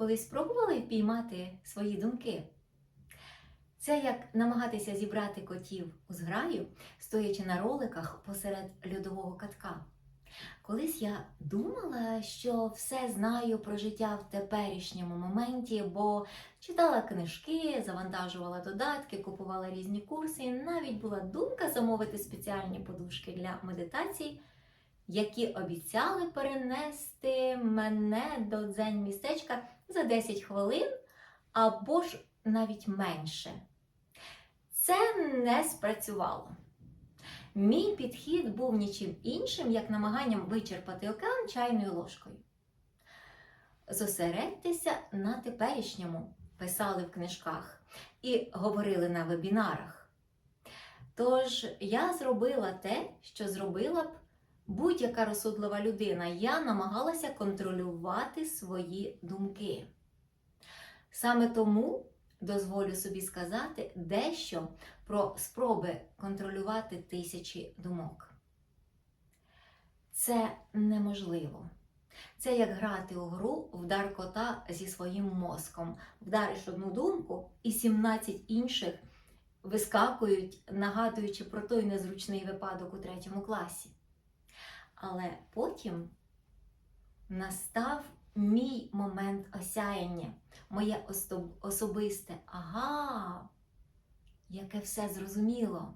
колись спробували впіймати свої думки? Це як намагатися зібрати котів у зграю, стоячи на роликах посеред льодового катка. Колись я думала, що все знаю про життя в теперішньому моменті, бо читала книжки, завантажувала додатки, купувала різні курси, навіть була думка замовити спеціальні подушки для медитацій, які обіцяли перенести мене до дзень містечка за 10 хвилин або ж навіть менше. Це не спрацювало. Мій підхід був нічим іншим, як намаганням вичерпати океан чайною ложкою. Зосередьтеся на теперішньому, писали в книжках і говорили на вебінарах. Тож я зробила те, що зробила б будь-яка розсудлива людина. Я намагалася контролювати свої думки. Саме тому дозволю собі сказати дещо про спроби контролювати тисячі думок. Це неможливо. Це як грати у гру вдар кота зі своїм мозком. Вдариш одну думку, і 17 інших вискакують, нагадуючи про той незручний випадок у третьому класі. Але потім настав мій момент осяяння, моє особисте ага, яке все зрозуміло.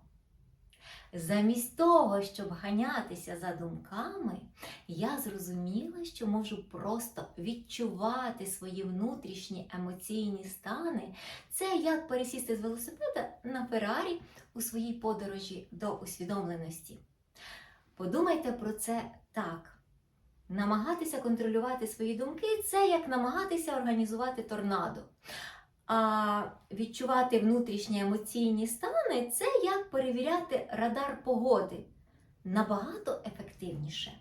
Замість того, щоб ганятися за думками, я зрозуміла, що можу просто відчувати свої внутрішні емоційні стани. Це як пересісти з велосипеда на Феррарі у своїй подорожі до усвідомленості. Подумайте про це так. Намагатися контролювати свої думки це як намагатися організувати торнадо. А відчувати внутрішні емоційні стани це як перевіряти радар погоди набагато ефективніше.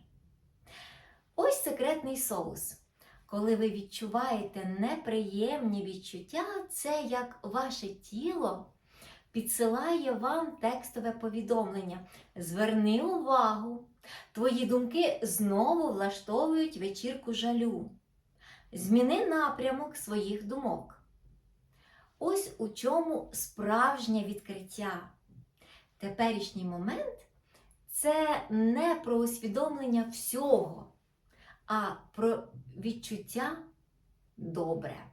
Ось секретний соус. Коли ви відчуваєте неприємні відчуття, це як ваше тіло підсилає вам текстове повідомлення. Зверни увагу, твої думки знову влаштовують вечірку жалю. Зміни напрямок своїх думок. Ось у чому справжнє відкриття. Теперішній момент це не про усвідомлення всього, а про відчуття добре.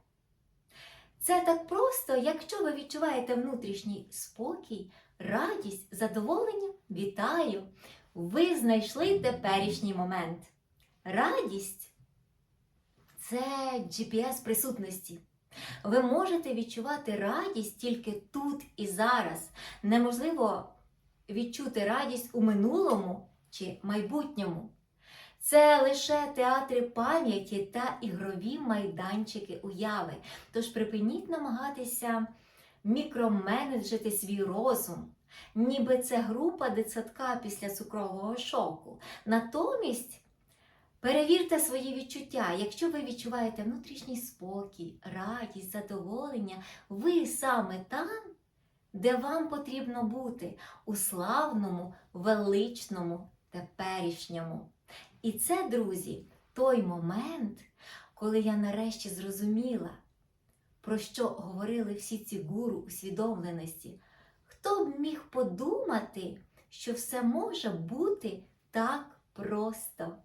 Це так просто, якщо ви відчуваєте внутрішній спокій, радість, задоволення, вітаю! Ви знайшли теперішній момент. Радість це GPS присутності. Ви можете відчувати радість тільки тут і зараз. Неможливо відчути радість у минулому чи майбутньому. Це лише театри пам'яті та ігрові майданчики уяви. Тож припиніть намагатися мікроменеджити свій розум, ніби це група дитсадка після цукрового шоку. Натомість Перевірте свої відчуття. Якщо ви відчуваєте внутрішній спокій, радість, задоволення, ви саме там, де вам потрібно бути, у славному, величному, теперішньому. І це, друзі, той момент, коли я нарешті зрозуміла, про що говорили всі ці гуру усвідомленості. Хто б міг подумати, що все може бути так просто?